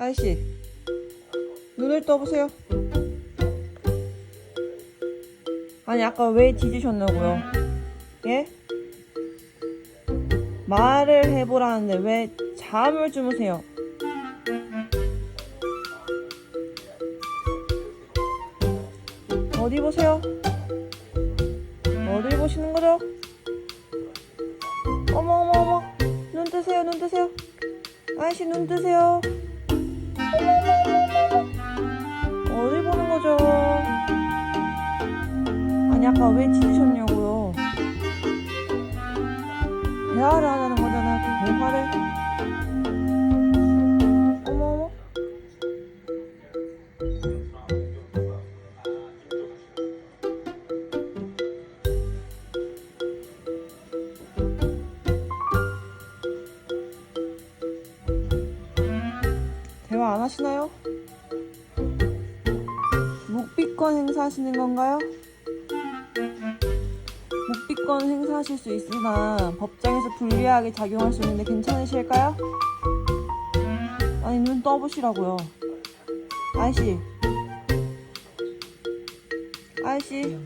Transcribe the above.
아이씨 눈을 떠보세요. 아니 아까 왜 뒤지셨냐고요? 예? 말을 해보라는데 왜 잠을 주무세요? 어디 보세요? 어디 보시는 거죠? 어머 어머 어머. 눈 뜨세요 눈 뜨세요. 아이씨 눈 뜨세요 아니 아까 왜 짖으셨냐고요? 대화를 하자는 거잖아요. 그 대화를. 어머 어머. 대화 안 하시나요? 묵비권 행사하시는 건가요? 묵비권 행사하실 수 있으나 법정에서 불리하게 작용할 수 있는데 괜찮으실까요? 아니 눈 떠보시라고요. 아이씨. 아이씨.